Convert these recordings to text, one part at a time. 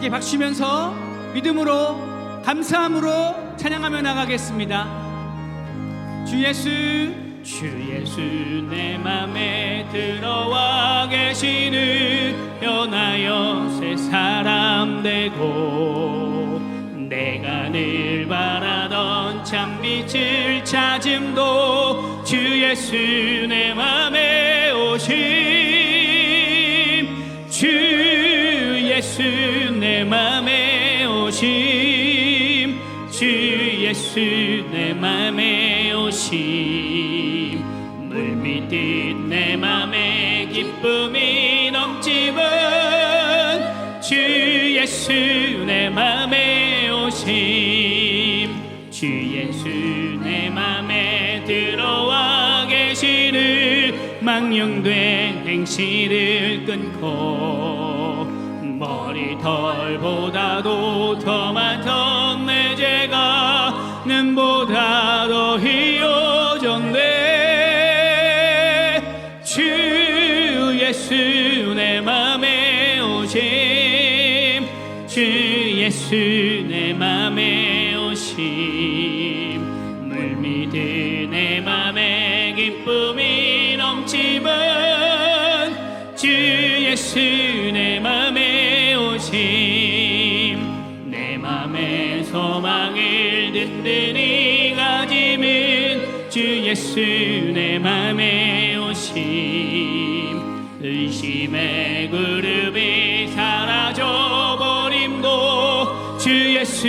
이렇게 박수면서 믿음으로 감사함으로 찬양하며 나가겠습니다. 주 예수 주 예수 내 맘에 들어와 계시는 변하여 새 사람 되고 내가 늘 바라던 참 빛을 찾음도 주 예수 내 맘에 오심. 주 예수 내 맘에 오심. 주 예수 내 맘에 오심. 물밀듯 내 맘에 기쁨이 넘치면 주 예수 망령된 행실을 끊고 머리털보다도 더 많던 내 죄가 눈보다 더 희어졌네. 주 예수 내 맘에 오심 주 예수 내 맘에 오심 예수 내 맘에 오심 내 맘에 소망을 든든히 가지면 주 예수 내 맘에 오심 의심의 그룹이 사라져 버림도 주 예수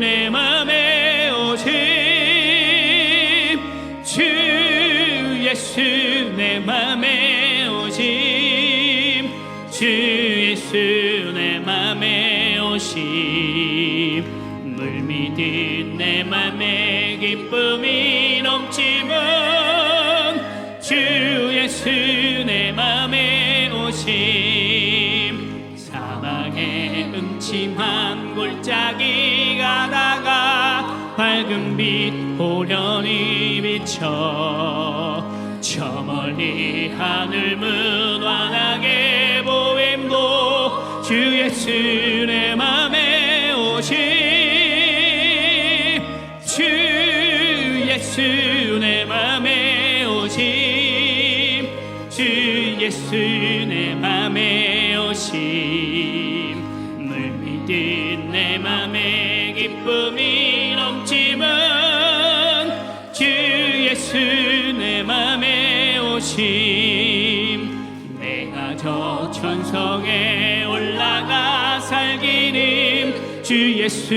내 맘에 오심 주 예수 내 맘에 기쁨이 넘치면 주 예수 내 맘에 오심. 사막의 음침한 골짜기 가다가 밝은 빛 호련히 비쳐 저 멀리 하늘 무관하게 보임도 주 예수 내맘 예수 내 맘에 오심 물밀듯 내 맘에 기쁨이 넘치면 주 예수 내 맘에 오심. 내가 저 천성에 올라가 살기는 주 예수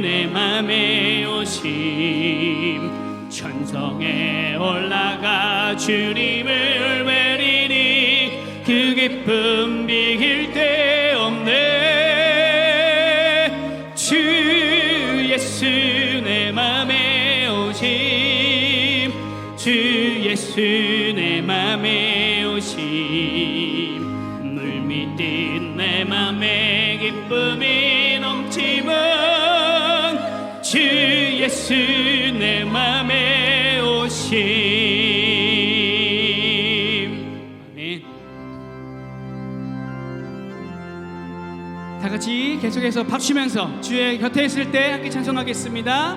내 맘에 오심. 천성에 올라가 주님을 그 기쁨 비길 데 없네. 주 예수 내 맘에 오심. 주 예수 내 맘에 오심. 물밀듯 내 맘에 기쁨이 넘치면 주 예수 내 맘에 오심 계속해서 박수면서 주의 곁에 있을 때 함께 찬송하겠습니다.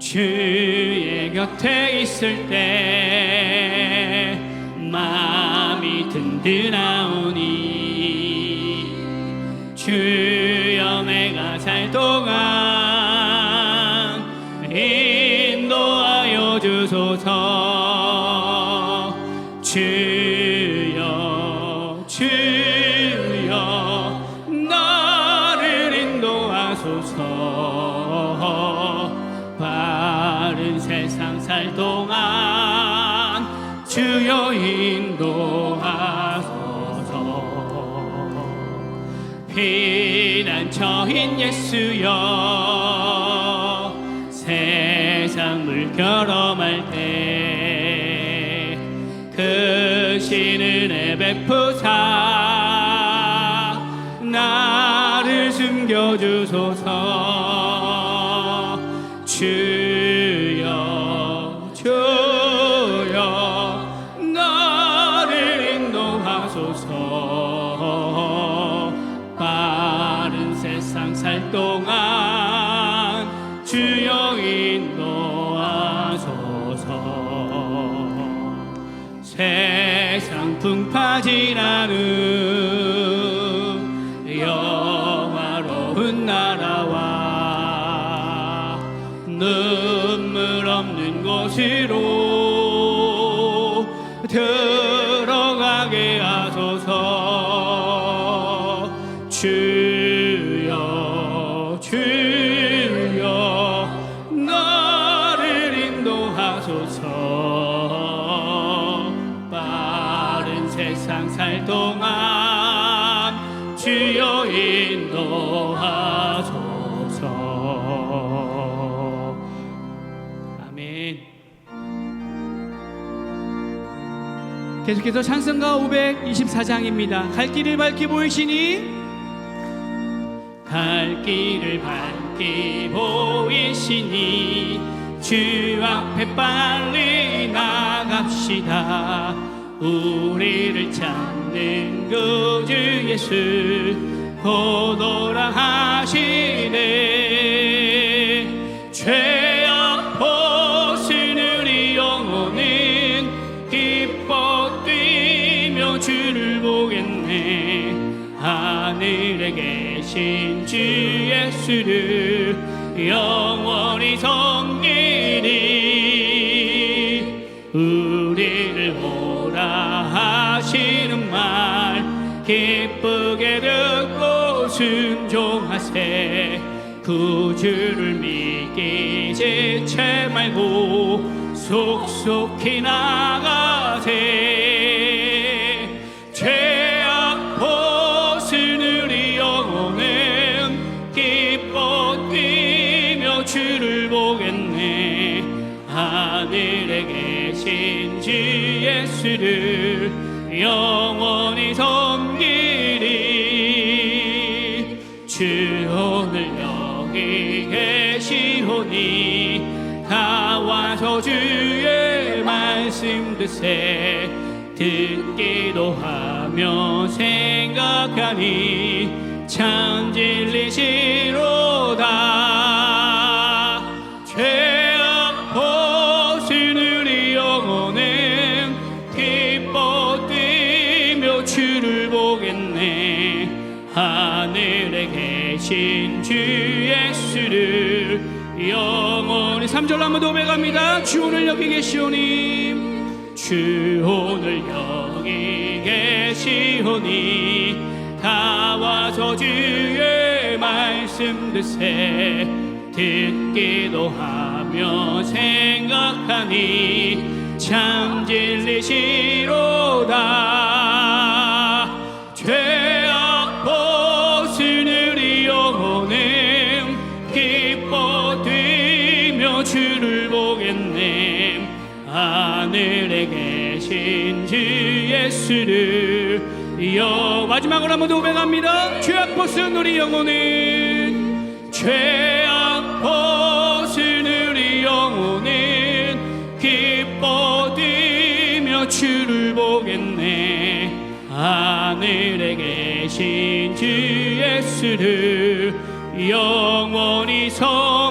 주의 곁에 있을 때 마음이 든든하오니 주여 내가 살 동안 인도하여 주소서 세상 살 동안 주여 인도하소서. 피난처인 예수여 세상 물결험할 때그 신은혜 베푸사 나를 숨겨주소서 않은 영화로운 나라와 눈물 없는 곳으로 들어가게 하소서. 주 계속해서 찬송가 524장입니다. 갈 길을 밝히 보이시니? 갈 길을 밝히 보이시니? 주 앞에 빨리 나갑시다. 우리를 찾는 그주 예수 보도라 하시네. 죄 하늘에 계신 주 예수를 영원히 섬기리 우리를 오라 하시는 말 기쁘게 듣고 순종하세. 구주를 믿기 지체 말고 속속히 나가세 영원히 섬기리. 주 오늘 여기 계시오니 다 와서 주의 말씀 듣세. 듣기도 하며 생각하니 참 진리시 계신 주 예수를 영원히 3절 한번 더 고백합니다. 주 오늘 여기 계시오니 주 오늘 여기 계시오니 다 와서 주의 말씀 듣세 듣기도 하며 생각하니 참 진리시로다 주를 보겠네. 하늘에 계신 주 예수를 여 마지막으로 한번 더 고백합니다. 죄악 벗은 우리 영혼은 죄악 벗은 우리 영혼은 기뻐 뛰며 주를 보겠네. 하늘에 계신 주 예수를 영원히 서